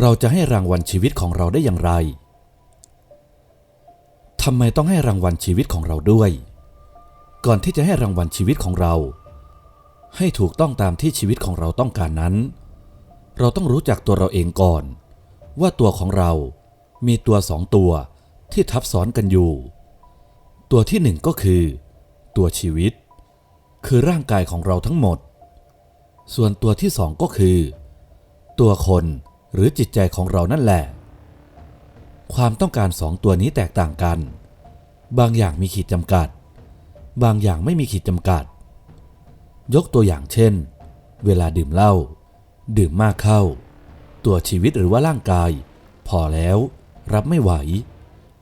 เราจะให้รางวัลชีวิตของเราได้อย่างไรทำไมต้องให้รางวัลชีวิตของเราด้วย ก่อนที่จะให้รางวัลชีวิตของเรา ให้ถูกต้องตามที่ชีวิตของเราต้องการนั้น เราต้องรู้จักตัวเราเองก่อน ว่าตัวของเรา มีตัวสองตัวที่ทับซ้อนกันอยู่ ตัวที่หนึ่งก็คือ ตัวชีวิต คือร่างกายของเราทั้งหมด ส่วนตัวที่สองก็คือ ตัวคน หรือจิตใจของเรานั่นแหละ ความต้องการสองตัวนี้แตกต่างกัน บางอย่างมีขีดจำกัด บางอย่างไม่มีขีดจำกัด ยกตัวอย่างเช่น เวลาดื่มเหล้าดื่มมากเข้า ตัวชีวิตหรือว่าร่างกาย พอแล้วรับไม่ไหว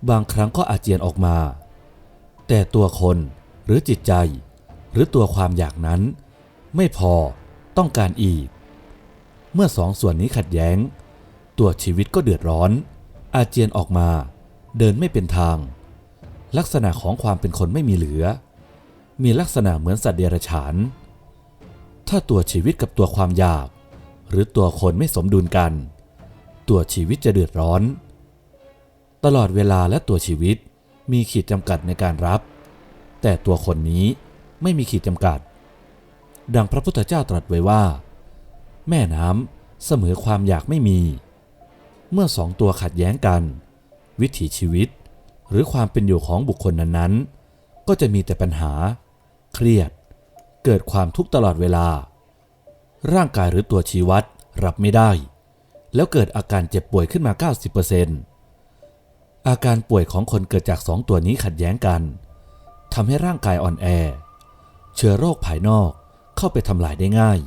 บางครั้งก็อาเจียนออกมา แต่ตัวคนหรือจิตใจ หรือตัวความอยากนั้น ไม่พอต้องการอีก มื่อสองส่วนนี้ขัดแย้ง ตัวชีวิตก็เดือดร้อน อาเจียนออกมา เดินไม่เป็นทาง ลักษณะของความเป็นคนไม่มีเหลือ มีลักษณะเหมือนสัตว์เดรัจฉาน ถ้าตัวชีวิตกับตัวความอยาก หรือตัวคนไม่สมดุลกัน ตัวชีวิตจะเดือดร้อน ตลอดเวลาและตัวชีวิตมีขีดจำกัดในการรับ แต่ตัวคนนี้ไม่มีขีดจำกัด ดังพระพุทธเจ้าตรัสไว้ว่า แม่น้ำเสมอความอยากไม่มี เมื่อสองตัวขัดแย้งกัน วิถีชีวิต หรือความเป็นอยู่ของบุคคลนั้นๆ ก็จะมีแต่ปัญหา เครียด เกิดความทุกข์ตลอดเวลา ร่างกายหรือตัวชีวัตรับไม่ได้ แล้วเกิดอาการเจ็บป่วยขึ้นมา 90%อาการป่วยของคนเกิดจากสองตัวนี้ขัดแย้งกันทำให้ร่างกายอ่อนแอ เชื้อโรคภายนอกเข้าไปทำลายได้ง่าย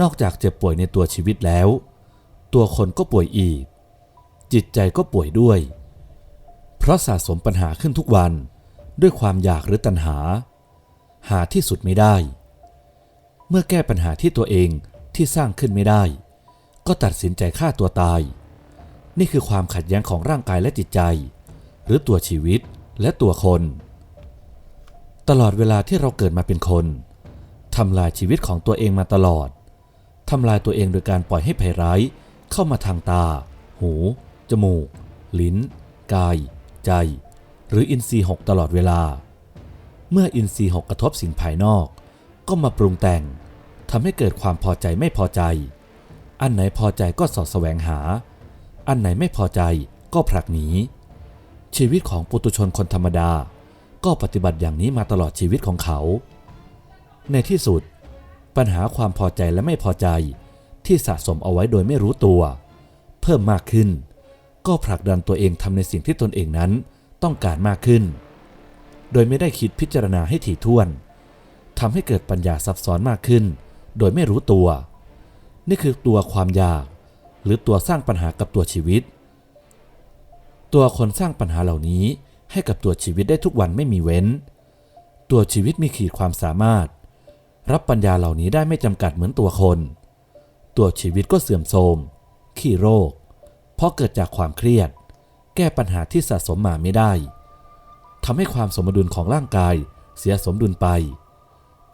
นอกจากเจ็บป่วยในตัวชีวิตแล้ว ตัวคนก็ป่วยอีก จิตใจก็ป่วยด้วย เพราะสะสมปัญหาขึ้นทุกวันด้วยความอยากหรือตัณหา หาที่สุดไม่ได้ เมื่อแก้ปัญหาที่ตัวเองที่สร้างขึ้นไม่ได้ ก็ตัดสินใจฆ่าตัวตาย นี่คือความขัดแย้งของร่างกายและจิตใจ หรือตัวชีวิตและตัวคน ตลอดเวลาที่เราเกิดมาเป็นคนทำลายชีวิตของตัวเองมาตลอด ทำลายตัวเองโดยการปล่อยให้ภัยร้าย เข้ามาทางตา หู จมูก ลิ้น กาย ใจ หรืออินทรีย์หกตลอดเวลา เมื่ออินทรีย์หกกระทบสิ่งภายนอก ก็มาปรุงแต่งทำให้เกิดความพอใจไม่พอใจ อันไหนพอใจก็สอดแสวงหา อันไหนไม่พอใจก็ผลักหนี ชีวิตของปุตุชนคนธรรมดา ก็ปฏิบัติอย่างนี้มาตลอดชีวิตของเขา ในที่สุด ปัญหาความพอใจและไม่พอใจที่สะสมเอาไว้โดยไม่รู้ตัว เพิ่มมากขึ้น ก็ผลักดันตัวเองทำในสิ่งที่ตนเองนั้นต้องการมากขึ้น โดยไม่ได้คิดพิจารณาให้ถี่ถ้วนทำให้เกิดปัญญาซับซ้อนมากขึ้น โดยไม่รู้ตัว นี่คือตัวความอยาก หรือตัวสร้างปัญหากับตัวชีวิต ตัวคนสร้างปัญหาเหล่านี้ให้กับตัวชีวิตได้ทุกวันไม่มีเว้น ตัวชีวิตมีขีดความสามารถ รับปัญญาเหล่านี้ได้ไม่จำกัดเหมือนตัวคน ตัวชีวิตก็เสื่อมโทรม ขี้โรค เพราะเกิดจากความเครียด แก้ปัญหาที่สะสมมาไม่ได้ทำให้ความสมดุลของร่างกายเสียสมดุลไป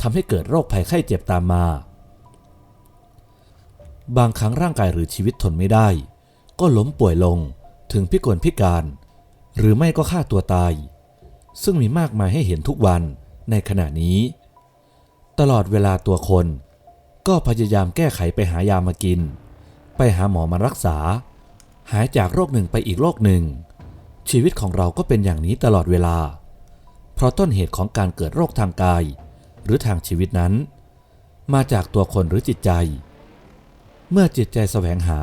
ทำให้เกิดโรคภัยไข้เจ็บตามมา บางครั้งร่างกายหรือชีวิตทนไม่ได้ ก็ล้มป่วยลงถึงพิกลพิการ หรือไม่ก็ฆ่าตัวตาย ซึ่งมีมากมายให้เห็นทุกวันในขณะนี้ ตลอดเวลาตัวคน ก็พยายามแก้ไขไปหายามากิน ไปหาหมอมารักษา หายจากโรคหนึ่งไปอีกโรคหนึ่ง ชีวิตของเราก็เป็นอย่างนี้ตลอดเวลา เพราะต้นเหตุของการเกิดโรคทางกาย หรือทางชีวิตนั้น มาจากตัวคนหรือจิตใจ เมื่อจิตใจแสวงหา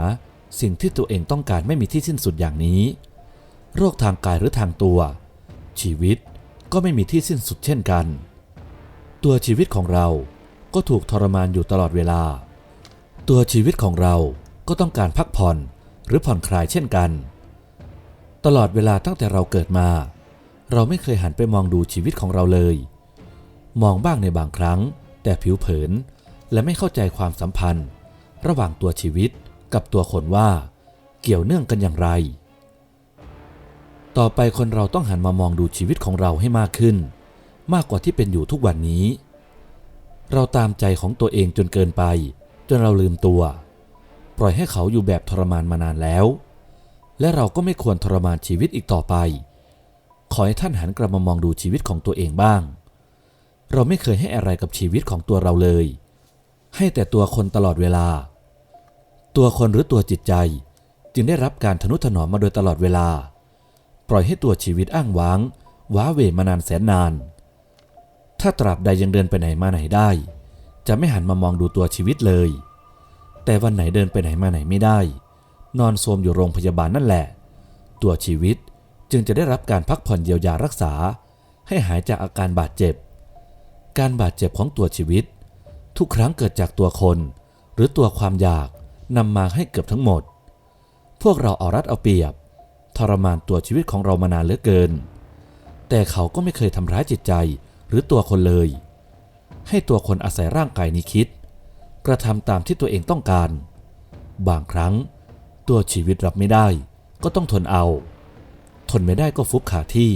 สิ่งที่ตัวเองต้องการไม่มีที่สิ้นสุดอย่างนี้ โรคทางกายหรือทางตัว ชีวิตก็ไม่มีที่สิ้นสุดเช่นกัน ตัวชีวิตของเราก็ถูกทรมานอยู่ตลอดเวลา ตัวชีวิตของเราก็ต้องการพักผ่อนหรือผ่อนคลายเช่นกัน ตลอดเวลาตั้งแต่เราเกิดมา เราไม่เคยหันไปมองดูชีวิตของเราเลย มองบ้างในบางครั้ง แต่ผิวเผินและไม่เข้าใจความสัมพันธ์ ระหว่างตัวชีวิตกับตัวคนว่า เกี่ยวเนื่องกันอย่างไร ต่อไปคนเราต้องหันมามองดูชีวิตของเราให้มากขึ้น มากกว่าที่เป็นอยู่ทุกวันนี้ เราตามใจของตัวเองจนเกินไป จนเราลืมตัว ปล่อยให้เขาอยู่แบบทรมานมานานแล้ว และเราก็ไม่ควรทรมานชีวิตอีกต่อไป ขอให้ท่านหันกลับมามองดูชีวิตของตัวเองบ้าง เราไม่เคยให้อะไรกับชีวิตของตัวเราเลย ให้แต่ตัวคนตลอดเวลา ตัวคนหรือตัวจิตใจจึงได้รับการทนุถนอมมาโดยตลอดเวลา ปล่อยให้ตัวชีวิตอ้างว้าง ว้าเหวมานานแสนนาน ถ้าตราบใดยังเดินไปไหนมาไหนได้ จะไม่หันมามองดูตัวชีวิตเลย แต่วันไหนเดินไปไหนมาไหนไม่ได้ นอนโทรมอยู่โรงพยาบาลนั่นแหละ ตัวชีวิตจึงจะได้รับการพักผ่อนเยียวยารักษา ให้หายจากอาการบาดเจ็บ การบาดเจ็บของตัวชีวิต ทุกครั้งเกิดจากตัวคน หรือตัวความอยากนำมาให้เกือบทั้งหมด พวกเราเอารัดเอาเปรียบ ทรมานตัวชีวิตของเรามานานเหลือเกิน แต่เขาก็ไม่เคยทำร้ายจิตใจ หรือตัวคนเลย ให้ตัวคนอาศัยร่างกายนี้คิด กระทำตามที่ตัวเองต้องการ บางครั้ง ตัวชีวิตรับไม่ได้ ก็ต้องทนเอา ทนไม่ได้ก็ฟุบขาที่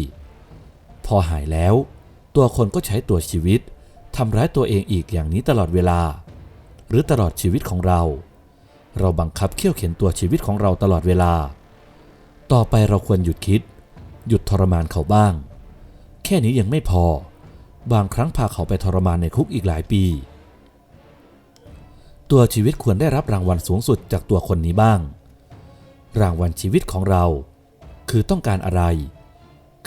พอหายแล้ว ตัวคนก็ใช้ตัวชีวิตทำร้ายตัวเองอีกอย่างนี้ตลอดเวลา หรือตลอดชีวิตของเรา เราบังคับเขี่ยวเข็นตัวชีวิตของเราตลอดเวลา ต่อไปเราควรหยุดคิด หยุดทรมานเขาบ้าง แค่นี้ยังไม่พอ บางครั้งพาเขาไปทรมานในคุกอีกหลายปี ตัวชีวิตควรได้รับรางวัลสูงสุดจากตัวคนนี้บ้าง รางวัลชีวิตของเรา คือต้องการอะไร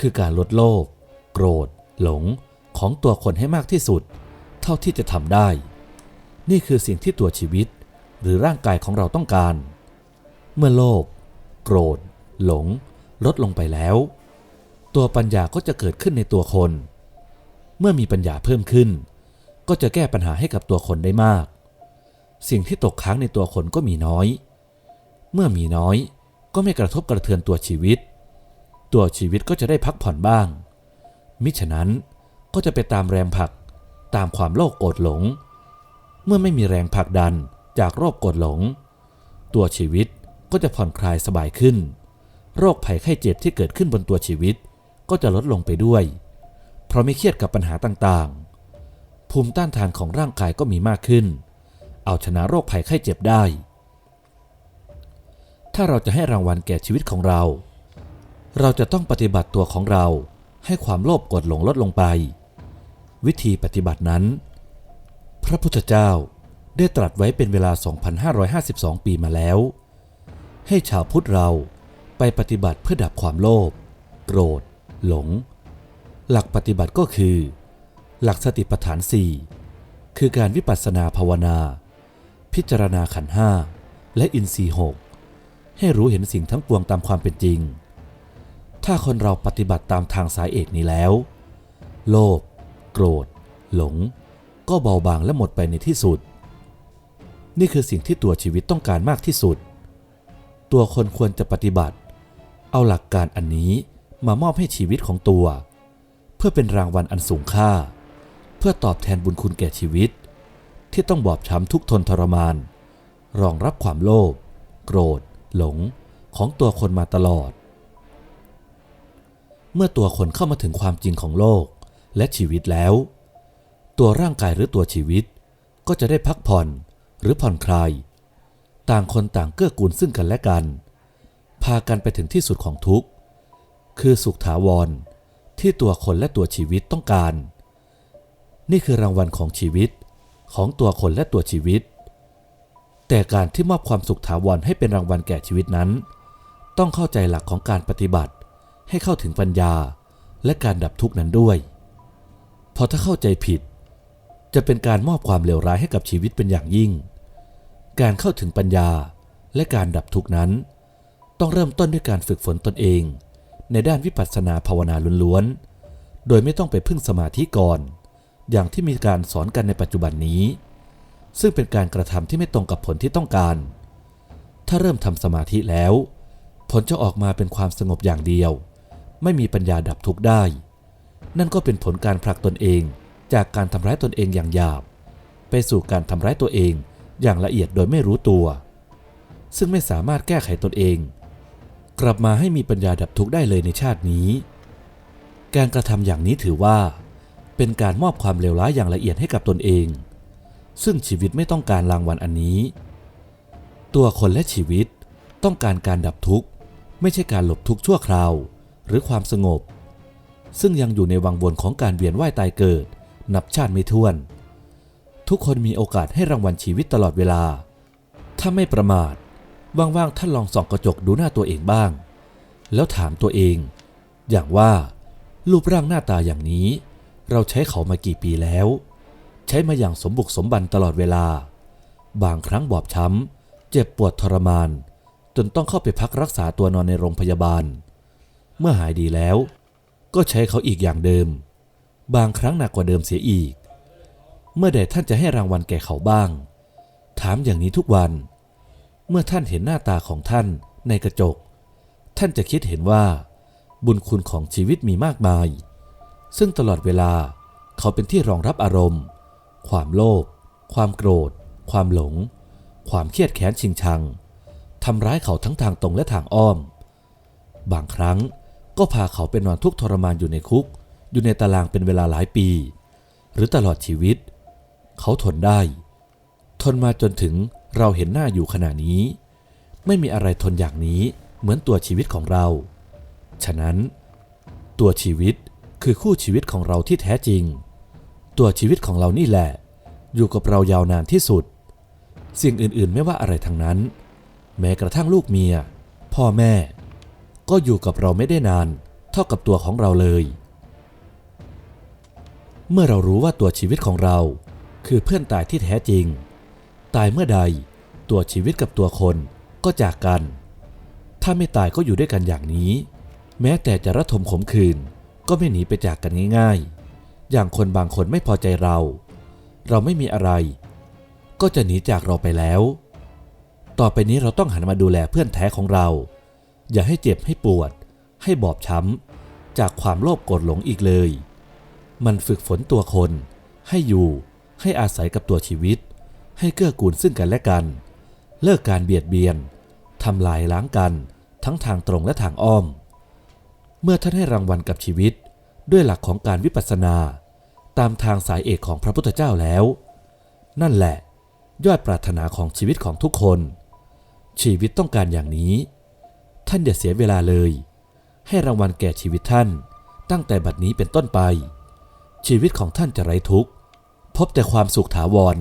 คือการลดโลภโกรธ หลงของตัวคนให้มากที่สุด เท่าที่จะทำได้ นี่คือสิ่งที่ตัวชีวิตหรือร่างกายของเราต้องการ เมื่อโลภโกรธ หลง ลดลงไปแล้ว ตัวปัญญาก็จะเกิดขึ้นในตัวคน เมื่อมีปัญญาเพิ่มขึ้น ก็จะแก้ปัญหาให้กับตัวคนได้มาก สิ่งที่ตกค้างในตัวคนก็มีน้อย เมื่อมีน้อยก็ไม่กระทบกระเทือนตัวชีวิต ตัวชีวิตก็จะได้พักผ่อนบ้าง มิฉะนั้นก็จะไปตามแรงผลักตามความโลภโกรธหลง เมื่อไม่มีแรงผลักดันจากโรคโกรธหลง ตัวชีวิตก็จะผ่อนคลายสบายขึ้น โรคภัยไข้เจ็บที่เกิดขึ้นบนตัวชีวิตก็จะลดลงไปด้วย เพราะไม่เครียดกับปัญหาต่างๆ ภูมิต้านทานของร่างกายก็มีมากขึ้น เอาชนะโรคภัยไข้เจ็บได้ ถ้าเราจะให้รางวัลแก่ชีวิตของเรา เราจะต้องปฏิบัติตัวของเราให้ความโลภกดหลงลดลงไป วิธีปฏิบัตินั้น พระพุทธเจ้าได้ตรัสไว้เป็นเวลา 2,552 ปีมาแล้ว ให้ชาวพุทธเราไปปฏิบัติเพื่อดับความโลภ โกรธ หลง หลักปฏิบัติก็คือ หลักสติปัฏฐานสี่คือการวิปัสสนาภาวนา พิจารณาขันห้าและอินทรีย์หกให้รู้เห็นสิ่งทั้งปวงตามความเป็นจริง ถ้าคนเราปฏิบัติตามทางสายเอกนี้แล้ว โลภโกรธ หลง ก็เบาบางและหมดไปในที่สุด นี่คือสิ่งที่ตัวชีวิตต้องการมากที่สุด ตัวคนควรจะปฏิบัติ เอาหลักการอันนี้มามอบให้ชีวิตของตัว เพื่อเป็นรางวัลอันสูงค่า เพื่อตอบแทนบุญคุณแก่ชีวิต ที่ต้องบอบช้ำทุกทนทรมาน รองรับความโลภโกรธ หลงของตัวคนมาตลอด เมื่อตัวคนเข้ามาถึงความจริงของโลกและชีวิตแล้ว ตัวร่างกายหรือตัวชีวิต ก็จะได้พักผ่อนหรือผ่อนคลาย ต่างคนต่างเกื้อกูลซึ่งกันและกัน พากันไปถึงที่สุดของทุกข์ คือสุขถาวร ที่ตัวคนและตัวชีวิตต้องการ นี่คือรางวัลของชีวิตของตัวคนและตัวชีวิต แต่การที่มอบความสุขถาวรให้เป็นรางวัลแก่ชีวิตนั้น ต้องเข้าใจหลักของการปฏิบัติ ให้เข้าถึงปัญญาและการดับทุกข์นั้นด้วยพราะถ้าเข้าใจผิด จะเป็นการมอบความเลวร้ายให้กับชีวิตเป็นอย่างยิ่ง การเข้าถึงปัญญาและการดับทุกข์นั้น ต้องเริ่มต้นด้วยการฝึกฝนตนเอง ในด้านวิปัสสนาภาวนาล้วนๆ โดยไม่ต้องไปพึ่งสมาธิก่อน อย่างที่มีการสอนกันในปัจจุบันนี้ ซึ่งเป็นการกระทำที่ไม่ตรงกับผลที่ต้องการ ถ้าเริ่มทำสมาธิแล้ว ผลจะออกมาเป็นความสงบอย่างเดียว ไม่มีปัญญาดับทุกข์ได้ นั่นก็เป็นผลการผลักตนเองจากการทำร้ายตนเองอย่างหยาบ ไปสู่การทำร้ายตัวเองอย่างละเอียดโดยไม่รู้ตัว ซึ่งไม่สามารถแก้ไขตนเอง กลับมาให้มีปัญญาดับทุกข์ได้เลยในชาตินี้ การกระทำอย่างนี้ถือว่า เป็นการมอบความเลวร้ายอย่างละเอียดให้กับตนเอง ซึ่งชีวิตไม่ต้องการรางวัลอันนี้ ตัวคนและชีวิตต้องการการดับทุกข์ ไม่ใช่การหลบทุกข์ชั่วคราว หรือความสงบ ซึ่งยังอยู่ในวังวนของการเวียนว่ายตายเกิด นับชาติไม่ถ้วน ทุกคนมีโอกาสให้รางวัลชีวิตตลอดเวลา ถ้าไม่ประมาท ว่างๆท่านลองส่องกระจกดูหน้าตัวเองบ้าง แล้วถามตัวเอง อย่างว่า รูปร่างหน้าตาอย่างนี้ เราใช้เขามากี่ปีแล้ว ใช้มาอย่างสมบุกสมบันตลอดเวลา บางครั้งบอบช้ำ เจ็บปวดทรมาน จนต้องเข้าไปพักรักษาตัวนอนในโรงพยาบาล เมื่อหายดีแล้ว ก็ใช้เขาอีกอย่างเดิม บางครั้งหนักกว่าเดิมเสียอีก เมื่อใดท่านจะให้รางวัลแก่เขาบ้าง ถามอย่างนี้ทุกวัน เมื่อท่านเห็นหน้าตาของท่านในกระจก ท่านจะคิดเห็นว่า บุญคุณของชีวิตมีมากมาย ซึ่งตลอดเวลาเขาเป็นที่รองรับอารมณ์ ความโลภความโกรธ ความหลง ความเครียดแค้นชิงชังทำร้ายเขาทั้งทางตรงและทางอ้อม บางครั้งก็พาเขาไปนอนทุกข์ทรมานอยู่ในคุก อยู่ในตารางเป็นเวลาหลายปี หรือตลอดชีวิต เขาทนได้ ทนมาจนถึง เราเห็นหน้าอยู่ขณะนี้ ไม่มีอะไรทนอย่างนี้เหมือนตัวชีวิตของเรา ฉะนั้น ตัวชีวิตคือคู่ชีวิตของเราที่แท้จริง ตัวชีวิตของเรานี่แหละ อยู่กับเรายาวนานที่สุด สิ่งอื่นๆไม่ว่าอะไรทั้งนั้น แม้กระทั่งลูกเมีย พ่อแม่ ก็อยู่กับเราไม่ได้นาน เท่ากับตัวของเราเลย เมื่อเรารู้ว่าตัวชีวิตของเรา คือเพื่อนตายที่แท้จริง ตายเมื่อใด ตัวชีวิตกับตัวคนก็จากกัน ถ้าไม่ตายก็อยู่ด้วยกันอย่างนี้ แม้แต่จะระทมขมขื่นก็ไม่หนีไปจากกันง่ายๆ อย่างคนบางคนไม่พอใจเรา เราไม่มีอะไร ก็จะหนีจากเราไปแล้ว ต่อไปนี้เราต้องหันมาดูแลเพื่อนแท้ของเรา อย่าให้เจ็บให้ปวด ให้บอบช้ำ จากความโลภโกรธหลงอีกเลย มันฝึกฝนตัวคน ให้อยู่ ให้อาศัยกับตัวชีวิต ให้เกื้อกูลซึ่งกันและกัน เลิกการเบียดเบียนทำลายล้างกันทั้งทางตรงและทางอ้อม เมื่อท่านให้รางวัลกับชีวิต ด้วยหลักของการวิปัสสนา ตามทางสายเอกของพระพุทธเจ้าแล้ว นั่นแหละ ยอดปรารถนาของชีวิตของทุกคน ชีวิตต้องการอย่างนี้ ท่านอย่าเสียเวลาเลย ให้รางวัลแก่ชีวิตท่าน ตั้งแต่บัดนี้เป็นต้นไป ชีวิตของท่านจะไร้ทุกข์ พบแต่ความสุขถาวร